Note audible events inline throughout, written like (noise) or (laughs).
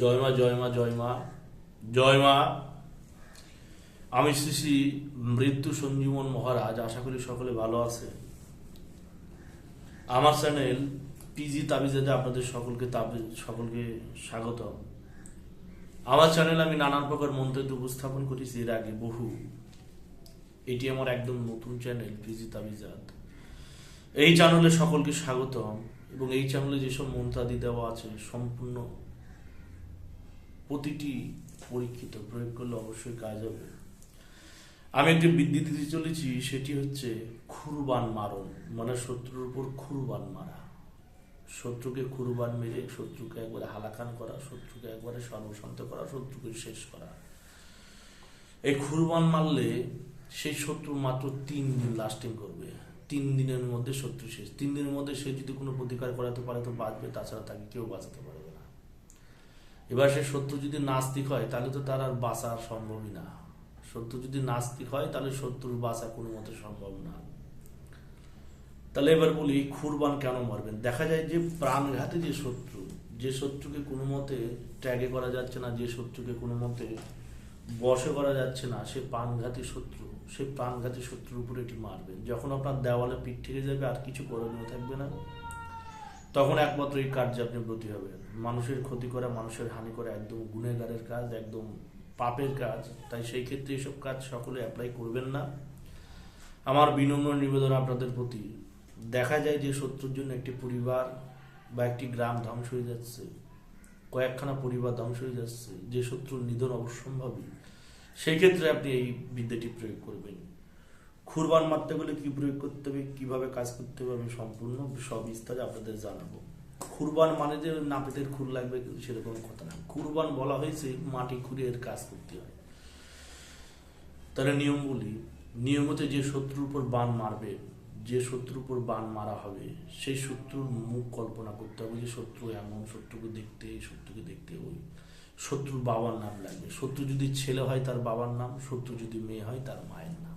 জয় মা জয় মা জয় মা জয় মা। আমি শ্রী শ্রী মৃত্যু সঞ্জীবন মহারাজ, আশা করি সকলে ভালো আছে। আমার চ্যানেল পিজি তাবিজাতে আপনাদের সকলকে তাবিজ, সকলকে স্বাগত আমার চ্যানেল আমি নানান প্রকার মন্তব্য উপস্থাপন করেছি এর আগে বহু। এটি আমার একদম নতুন চ্যানেল পিজি তাবিজাত এই চ্যানেলে সকলকে স্বাগতম এবং এই চ্যানেলে যেসব মন্ত্রাদি দেওয়া আছে, সম্পূর্ণ প্রতিটি পরীক্ষিত, প্রয়োগ করলে অবশ্যই কাজ হবে। আমি একটি বিদ্যুৎ দিতে চলেছি, সেটি হচ্ছে খুরবান মারণ মানে শত্রুর উপর খুরবান মারা। শত্রুকে খুরবান মেরে, শত্রুকে একবারে হালাকান করা, শত্রুকে একবারে সর্বশান্ত করা, শত্রুকে শেষ করা। এই খুরবান মারলে সেই শত্রু মাত্র তিন দিন লাস্টিং করবে। তিন দিনের মধ্যে শত্রু শেষ। তিন দিনের মধ্যে সে যদি কোনো প্রতিকার করাতে পারে, তো বাঁচবে, তাছাড়া তাকে কেউ বাঁচাতে পারবে না। এবার সে শত্রু যদি নাস্তিক হয়, তাহলে তো তার আর বাঁচা সম্ভবই না। শত্রু যদি নাস্তিক হয়, তাহলে শত্রুর বাঁচা কোনো মতে সম্ভব না। তাহলে এবার বলি, খুরবান কেন মারবেন? দেখা যায় যে প্রাণঘাতে যে শত্রু, যে শত্রুকে কোনো মতে ট্যাগে করা যাচ্ছে না, যে শত্রুকে কোনো মতে বশে করা যাচ্ছে না, সে প্রাণঘাতী শত্রু, সে প্রাণঘাতী শত্রুর উপরে এটি মারবেন। যখন আপনার দেওয়ালে পিঠ থেকে যাবে, আর কিছু করণীয় থাকবে না। তখন একমাত্র এই কার্যে আপনি ব্রতী হবেন। মানুষের ক্ষতি করা, মানুষের হানি করা একদম গুণেগারের কাজ, একদম পাপের কাজ। তাই সেই ক্ষেত্রে এসব কাজ সকলে অ্যাপ্লাই করবেন না। আমার বিনম্র নিবেদন আপনাদের প্রতি। দেখা যায় যে শত্রুর জন্য একটি পরিবার বা একটি গ্রাম ধ্বংস হয়ে যাচ্ছে। কয়েকখানা পরিবার ধ্বংস হয়ে যাচ্ছে। যে শত্রুর নিধন অবশ্যম্ভাবী। সেই ক্ষেত্রে আপনি এই বিদ্যাটি প্রয়োগ করবেন। খুরবান মারতে গেলে কি প্রয়োগ করতে হবে, কীভাবে কাজ করতে হবে আমি সম্পূর্ণ সব সবিস্তারে আপনাদের জানাব। খুরবান মানে যে নাপিতের খুর লাগবে সেরকম কথা না। কুরবান বলা হয়েছে মাটি খুঁড়ে এর কাজ করতে হয়। তাহলে নিয়মগুলি নিয়মিত যে শত্রুর উপর বান মারবে, যে শত্রুর উপর বান মারা হবে, সেই শত্রুর মুখ কল্পনা করতে হবে যে শত্রু এমন, শত্রুকে দেখতে শত্রুকে দেখতে ওই শত্রুর বাবার নাম লাগবে। শত্রু যদি ছেলে হয় তার বাবার নাম, শত্রু যদি মেয়ে হয় তার মায়ের নাম।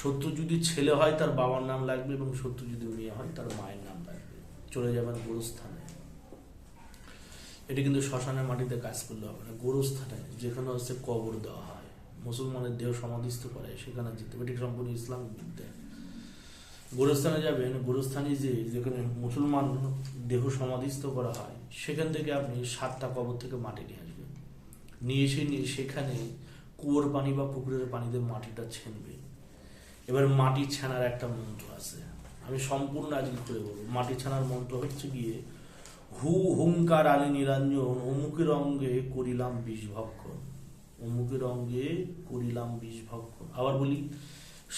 শত্রু যদি ছেলে হয় তার বাবার নাম লাগবে এবং শত্রু যদি মেয়ে হয় তার মায়ের নাম লাগবে। চলে যাবেন গোরস্থানে। এটি কিন্তু শ্মশানের মাটিতে কাজ করলে হবে না। গোরস্থানে যেখানে হচ্ছে কবর দেওয়া হয়, মুসলমানের দেহ সমাধিস্থ করে, সেখানে যেতে হবে। এটি সম্পূর্ণ ইসলামিক বিদ্যা গোরস্থানে যাবেন, গোরস্থানে যে যেখানে মুসলমান দেহ সমাধিস্থ করা হয়, সেখান থেকে আপনি সাতটা কবর থেকে মাটি নিয়ে আসবেন। নিয়ে এসে নিয়ে সেখানে কুয়োর পানি বা পুকুরের পানিতে মাটিটা ছেনবে এবার মাটি ছানার একটা মন্ত্র আছে। আমি সম্পূর্ণ আজকে করে বলব মাটি ছানার মন্ত্র হচ্ছে গিয়ে, হু হুঙ্কার আলী নিরঞ্জন অমুকের অঙ্গে করিলাম বিষ ভক্ষণ অমুকের অঙ্গে করিলাম বিষ ভক্ষণ। আবার বলি,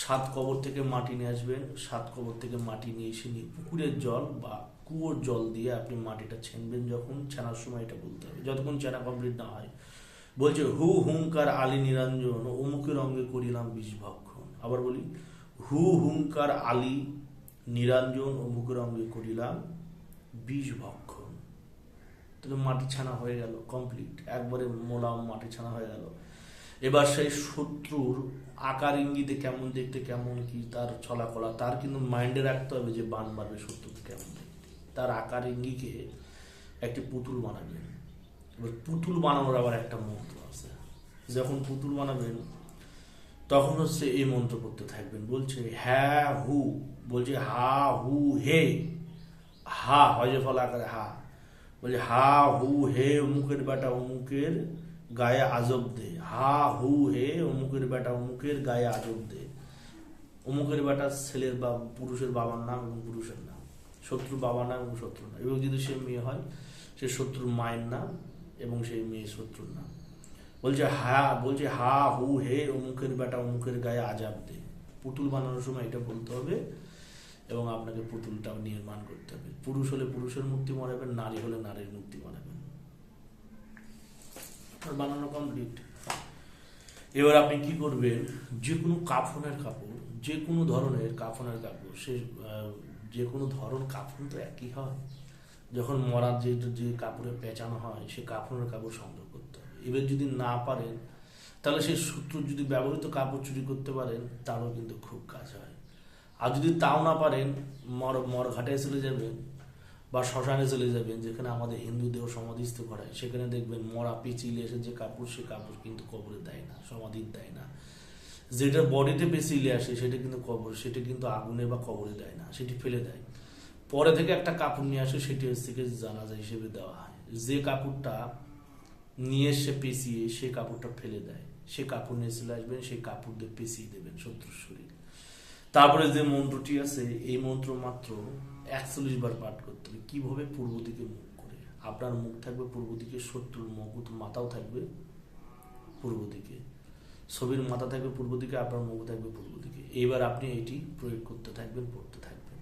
সাত কবর থেকে মাটি নিয়ে আসবেন সাত কবর থেকে মাটি নিয়ে এসে নিয়ে পুকুরের জল বা কুয়োর জল দিয়ে আপনি মাটিটা ছেনবেন যখন ছেনার সময় এটা বলতে হবে। যতক্ষণ চেনা কমপ্লিট না হয়। বলছে, হু হুঙ্কার আলী নিরঞ্জন অমুকের অঙ্গে করিলাম বিষ ভক্ষণ। আবার বলি, হু হুঙ্কার আলী নিরঞ্জন অমুকের অঙ্গে করিলাম বিষ ভক্ষণ তাহলে মাটি ছানা হয়ে গেল কমপ্লিট একবারে মোলাম মাটি ছানা হয়ে গেল। এবার সেই শত্রুর আকার ইঙ্গিতে কেমন দেখতে, কেমন কি, তার চলাকলা, তার কিন্তু মাইন্ডে রাখতে হবে যে বান মারবে শত্রুকে কেমন দেখতে। তার আকার ইঙ্গিকে একটি পুতুল বানাবেন। এবার পুতুল বানানোর আবার একটা মন্ত্র আছে। যখন পুতুল বানাবেন তখন হচ্ছে এই মন্ত্র করতে থাকবেন। বলছে হ্যাঁ হু। বলছে, হা, হু, হে। হা যে ফল আকারে হা। বলছে, হা, হু, হে, অমুকের বেটা অমুকের গায়ে আজব দে। হা, হু, হে, অমুকের বেটা অমুকের গায়ে আজব দে। অমুকের বেটা ছেলের বা পুরুষের বাবার নাম এবং পুরুষের নাম। শত্রুর বাবার নাম এবং শত্রুর নাম। এবং যদি সে মেয়ে হয়, সে শত্রুর মায়ের নাম এবং সেই মেয়ে শত্রুর নাম। বলছে হা বলছে হা হু, হে, অমুকের বেটা, অমুকের গায়ে আজাব দে। পুতুল বানানোর সময় এটা বলতে হবে এবং আপনাকে পুতুলটাও নির্মাণ করতে হবে। পুরুষ হলে পুরুষের মূর্তি বানাবেন নারী হলে নারীর মূর্তি বানাবেন বানানো কমপ্লিট এবার আপনি কি করবেন? যে কোনো কাফনের কাপড়, যে কোনো ধরনের কাফনের কাপড়, সে যে কোনো ধরন কাফন তো একই হয়। যখন মরার যে যে কাপড়ে পেঁচানো হয়, সে কাফনের কাপড় এবার যদি না পারেন, তাহলে সেই সূত্র যদি ব্যবহৃত কাপড় চুরি করতে পারেন, তারও কিন্তু খুব কাজ হয়। আর যদি তাও না পারেন, মর মর ঘাটায় চলে যাবেন বা শ্মশানে চলে যাবেন, যেখানে আমাদের হিন্দু দেহ সমাধিস্থ করায় সেখানে দেখবেন মরা পিচিলে এসে যে কাপড়, সে কাপড় কিন্তু কবরে দেয় না, সমাধির দেয় না। যেটা বডিতে পেঁচিলে আসে, সেটা কিন্তু কবর, সেটা কিন্তু আগুনে বা কবরে দেয় না, সেটি ফেলে দেয়। পরে থেকে একটা কাপড় নিয়ে আসে, সেটি হচ্ছে জানাজা হিসেবে দেওয়া হয়। যে কাপড়টা নিয়ে এসে পেঁচিয়ে সে কাপড়টা ফেলে দেয়। সে কাপড় নিয়ে চলে আসবেন, সেই কাপড় দিয়ে পেঁচিয়ে দেবেন শত্রুর শরীর। তারপরে যে মন্ত্রটি আছে, এই মন্ত্র মাত্র একচল্লিশ বার পাঠ করতে হবে। কীভাবে পূর্ব দিকে মুখ করে? আপনার মুখ থাকবে পূর্ব দিকে, শত্রুর মুখ মাথাও থাকবে পূর্ব দিকে। ছবির মাথা থাকবে পূর্ব দিকে, আপনার মুখ থাকবে পূর্ব দিকে। এইবার আপনি এটি প্রয়োগ করতে থাকবেন, পড়তে থাকবেন।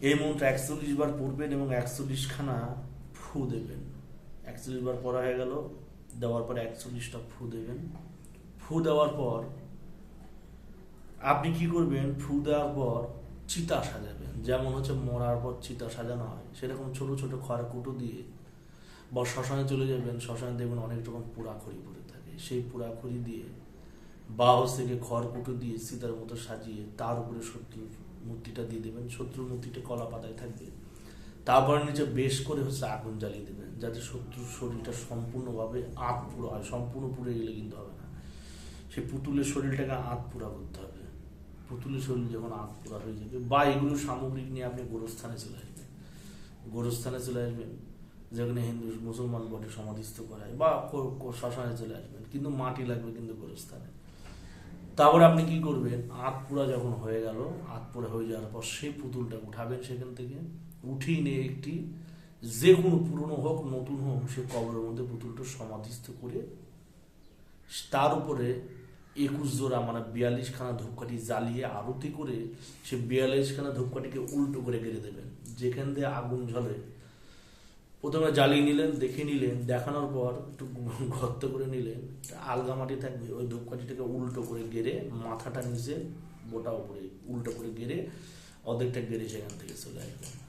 এই মন্ত্র একচল্লিশ বার পড়বেন এবং একচল্লিশ খানা ফু দেবেন। একচল্লিশ বার পড়া হয়ে গেল, দেওয়ার পর একচল্লিশটা ফু দেবেন। ফু দেওয়ার পর আপনি কি করবেন? ফু দেওয়ার পর চিতা সাজাবেন। যেমন হচ্ছে মরার পর চিতা সাজানো হয়, সেরকম ছোট ছোট খড় কুটো দিয়ে বা শ্মশানে চলে যাবেন, শ্মশানে দেখবেন অনেক রকম পোড়াখড়ি পড়ে থাকে। সেই পোড়াখড়ি দিয়ে বাহস থেকে খড় কুটো দিয়ে সীতার মতো সাজিয়ে তার উপরে শত্রুর মূর্তিটা দিয়ে দেবেন। শত্রুর মূর্তিটা কলা পাতায় থাকবে। তারপরে নিচে বেশ করে হচ্ছে আগুন জ্বালিয়ে দেবেন, যাতে শত্রুর শরীরটা সম্পূর্ণভাবে আত পুরো হয়, সম্পূর্ণ পুড়ে গেলে কিন্তু হবে না। সেই পুতুলের শরীরটাকে আত পুরা করতে হবে। পুতুলের শরীর যখন আত পুরা হয়ে যাবে, বা এগুলো সামগ্রিক নিয়ে আপনি গোরস্থানে চলে আসবেন। গোরস্থানে চলে আসবেন, যেখানে হিন্দু, মুসলমান বটে সমাধিস্থ করায়, বা শ্মশানে চলে আসবেন, কিন্তু মাটি লাগবে কিন্তু গোরস্থানে। তারপরে আপনি কি করবেন? আত পুরা যখন হয়ে গেল, আত পুরা হয়ে যাওয়ার পর সেই পুতুলটা উঠাবেন সেখান থেকে উঠিয়ে নিয়ে একটি যে কোনো পুরনো হোক, নতুন হোক, সে কবরের মধ্যে পুতুলটা সমাধিস্থ করে তার উপরে একুশ জোড়া মানে বিয়াল্লিশ খানা ধূপকাঠি জ্বালিয়ে আরতি করে সে বিয়াল্লিশ খানা ধূপকাঠিকে উল্টো করে গেড়ে দেবেন। যেখান দিয়ে আগুন ঝলে প্রথমে জ্বালিয়ে নিলেন দেখে নিলেন, দেখানোর পর একটু গর্ত করে নিলেন আলগা মাটি থাকবে, ওই ধূপকাঠিটাকে উল্টো করে গেড়ে মাথাটা নিচে গোটা উপরে উল্টো করে গেড়ে অর্ধেকটা গেড়ে সেখান থেকে চলে আসবেন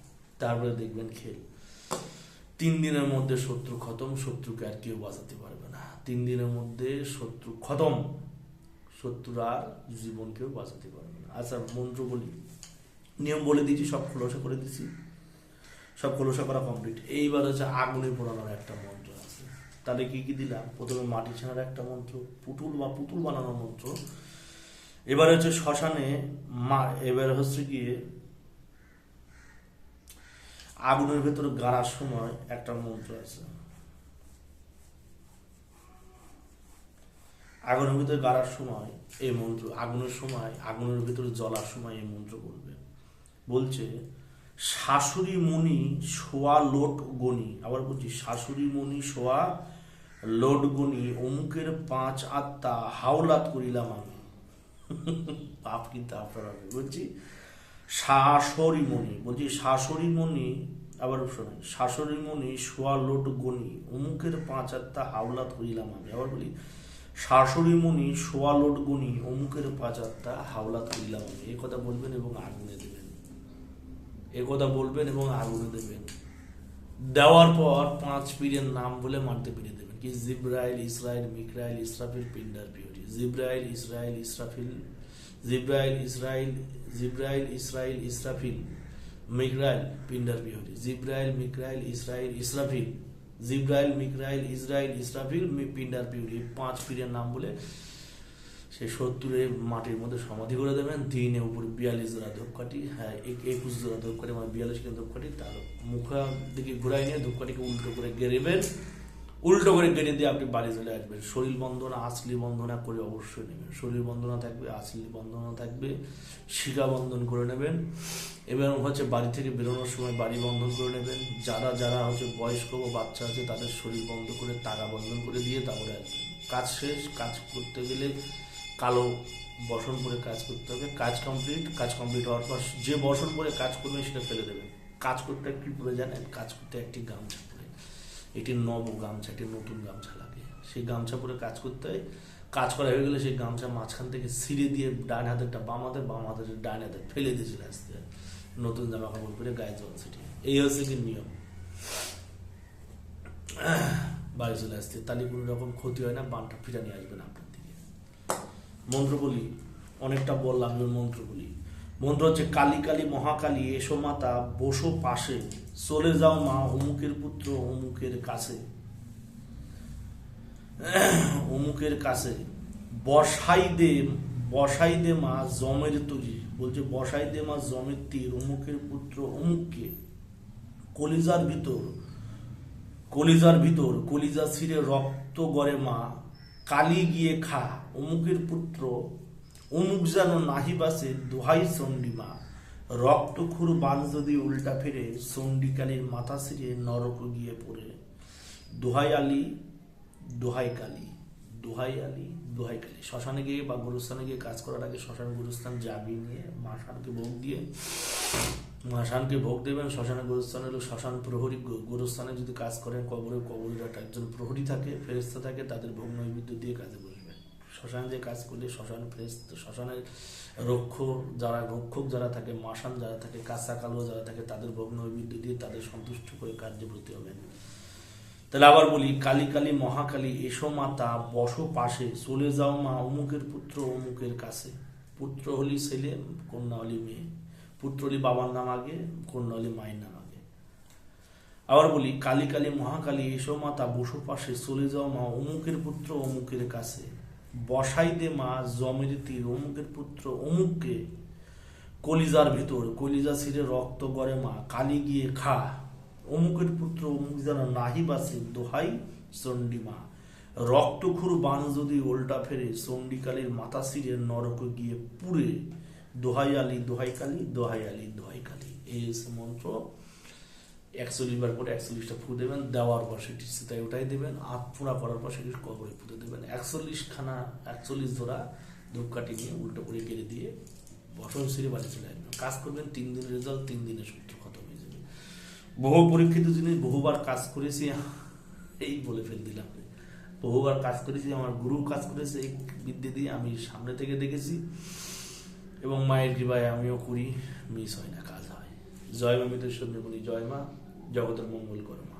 তারপরে দেখবেন খেল। তিন দিনের মধ্যে শত্রু খতম, শত্রুকে আর কেউ বাঁচাতে পারবে না। তিন দিনের মধ্যে শত্রু খতম, শত্রুর আর জীবন কেউ বাঁচাতে পারবে না। আচ্ছা মন্ত্র বলি। নিয়ম বলে দিয়েছি, সব খোলসা করে দিয়েছি। সব খোলসা করা কমপ্লিট এইবার হচ্ছে আগুনে পোড়ানোর একটা মন্ত্র আছে। তাহলে কি কি দিলাম? প্রথমে মাটি ছাড়ার একটা মন্ত্র, পুতুল বা পুতুল বানানোর মন্ত্র। এবার হচ্ছে শ্মশানে মা এবার হচ্ছে গিয়ে আগুনের ভেতরে গাড়ার সময় একটা মন্ত্র আছে। আগুনের ভিতরে গাড়ার সময় এই মন্ত্র, আগুনের সময়, আগুনের ভিতরে জ্বলার সময় এই মন্ত্র বলবে। বলছে, শাশুড়ি মণি সোয়া লোট গণি। আবার বলছি, শাশুড়ি মণি সোয়া লোট গণি, অমুকের পাঁচ আত্মা হাওলাত করিলাম আমি। (laughs) পাপ কিন্তু আপনারা, বলছি শাশুড়ি মণি বলছি শাশুড়ি মণি আবার শোনেন শাশুড়ি মণি সোয়া লোট গণি অমুকের পাঁচ আত্মা হাওলাত করিলাম আমি, আবার বলি শাশুড়ি মণি সোয়া লোট গণি অমুকের পাঁচ আত্মা হাওলাত করিলাম আমি, এই কথা বলবেন এবং আগুনে দেবেন। এ কথা বলবেন এবং আগুনে দেবেন। দেওয়ার পর পাঁচ পীরের নাম বলে মারতে পেরে দেবেন, কি জিব্রাইল ইসরায়েল মিকরাইল ইসরাফিল, পিন্ডার পিউরি জিব্রাইল, ইসরাইল, ইসরাফিল জিব্রাইল, ইসরাইল জিব্রাইল, ইসরাইল, ইসরাফিল, মিকরাইল পিন্ডার পিউরি জিব্রাইল, মিকরাইল, ইসরাইল, ইসরাফিল, জিব্রাইল, মিকরাইল, ইসরাইল, ইসরাফিল পিন্ডার পিউরি পাঁচ পীরের নাম বলে সেই সত্তরে মাটির মধ্যে সমাধি করে দেবেন। দিনে উপর বিয়াল্লিশ জোড়া ধূপকাঠি হ্যাঁ এক- একুশ জোড়া ধূপকাঠি মানে বিয়াল্লিশ কিলো ধূপকাঠি, তার মুখা দিকে ঘুরাই নিয়ে ধূপকাঠিকে উল্টো করে গেড়েবেন উল্টো করে গেড়ে দিয়ে আপনি বাড়ি চলে আসবেন। শরীর বন্ধনা আসলি বন্ধনা করে অবশ্যই নেবেন। শরীর বন্ধনা থাকবে আসলি বন্ধনা থাকবে শিকা বন্ধন করে নেবেন। এবং হচ্ছে বাড়ি থেকে বেরোনোর সময় বাড়ি বন্ধন করে নেবেন। যারা যারা হচ্ছে বয়স্ক বা বাচ্চা আছে, তাদের শরীর বন্ধ করে টাকা বন্ধন করে দিয়ে তারপরে আসবেন। কাজ শেষ, কাজ করতে গেলে কালো বসন পরে কাজ করতে হবে। কাজ কমপ্লিট কাজ কমপ্লিট হওয়ার পর যে বসন পরে কাজ করবে সেটা ফেলে দেবেন। কাজ করতে কি পরে জানেন, কাজ করতে একটি গামছা। এটি নব গামছা, একটি নতুন গামছা লাগে সেই গামছা পরে কাজ করতে হয়। কাজ করা হয়ে গেলে সেই গামছা মাঝখান থেকে ছিঁড়ে দিয়ে ডান হাতেরটা বাম হাতে বাম হাতের ডান হাতে ফেলে দিয়ে চলে আসতে নতুন জামা কাপড় পরে গায়ে জল ছিটিয়ে। এই হচ্ছে কি নিয়ম। বাড়ি চলে আসতে তাহলে কোনো রকম ক্ষতি হয় না বানটা ফিরে নিয়ে আসবেন আপনার দিকে। মন্ত্র বলি, অনেকটা বললাম মন্ত্র বলি। মন্ত্র হচ্ছে কালী কালী মহাকালী, এসো মাতা, বসো পাশে। চলে যাও মা অমুকের পুত্র অমুকের কাছে। অমুকের কাছে। বসাই দে বসাই দে মা জমের তৈরি। বলছে, বসাই দে মা জমের তীর, অমুকের পুত্র অমুককে। কলিজার ভিতর কলিজার ভিতর, কলিজা ছিঁড়ে রক্ত গড়ে মা, কালি গিয়ে খা। অমুকের পুত্র, অমুক যেন নাহি বাসে দোহাই চণ্ডীমা রক্তখুর বান যদি উল্টা ফিরে চণ্ডীকালীর মাথা ছিঁড়ে নরক গিয়ে পড়ে। দোহাই আলী, দোহাই কালী, দোহাই আলী, দোহাই কালী। শ্মশানে গিয়ে বা গুরুস্থানে গিয়ে কাজ করার আগে শ্মশান গুরুস্থান যাবি নিয়ে মা শানকে ভোগ দিয়ে মা শানকে ভোগ দেবেন। শ্মশানে গুরুস্থানে হলো শ্মশান প্রহরী। গুরুস্থানে যদি কাজ করেন কবরে কবরের একজন প্রহরী থাকে ফেরেস্তা থাকে, তাদের ভোগ নৈবেদ্য দিয়ে কাজে বসবেন শ্মশানে যে কাজ করলে শ্মশান ফেরেস্ত শ্মশানের রক্ষ যারা, রক্ষক যারা থাকে, মাসান যারা থাকে কাঁচা কালো যারা থাকে, তাদের ভোগ নৈবেদ্য দিয়ে তাদের সন্তুষ্ট করে কার্যে ব্রতী হবেন তাহলে আবার বলি, কালী কালী মহাকালী এসো মাতা, বসো পাশে, চলে যাও মা অমুকের পুত্র, অমুকের কাছে। পুত্র হলি ছেলে, কন্যা হলি মেয়ে। পুত্র হলি বাবার নাম আগে, কন্যা হলি মায়ের নাম আগে। আবার বলি, কালী কালী মহাকালী এসো মাতা, বসো পাশে, চলে যাও মা অমুকের পুত্র, অমুকের কাছে। বসাই দে মা জমের তীর অমুকের পুত্র, অমুককে কলিজার ভিতর, কলিজা ছিঁড়ে রক্ত গড়ে মা, কালি গিয়ে খা। অমুকের পুত্র, অমুক যেন নাহি বাসে দোহাই চণ্ডীমা রক্তখুর বান যদি উল্টা ফেরে চণ্ডীকালীর মাথা ছিঁড়ে নরক গিয়ে পুড়ে। দোহাই আলী, দোহাই কালী, দোহাই আলী, দোহাই কালী। এই মন্ত্র। একচল্লিশ বার করে একচল্লিশটা ফু দেবেন, দেওয়ার পর সেটি চিতায় উঠাই দেবেন আত পুরা করার পর সেটি কবরে পুঁতে দেবেন। একচল্লিশ খানা একচল্লিশ ধরা ধূপকাঠি নিয়ে উল্টো করে কেড়ে দিয়ে বসন সিঁড়ে বাড়ি চলে আসবেন। কাজ করবেন, তিন দিনের রেজাল্ট তিন দিনের সূত্র খতম হয়ে যাবে। বহু পরীক্ষিত জিনিস বহুবার কাজ করেছি, এই বলে ফেল দিলাম। বহুবার কাজ করেছি, আমার গুরু কাজ করেছে, এই বিদ্যে দিয়ে আমি সামনে থেকে দেখেছি। এবং মায়ের কৃপায় আমিও করি, মিস হয় না, কাজ হয়। জয় মা মিতেশ্বর বলি, জয় মা। জগতের মঙ্গল করো মা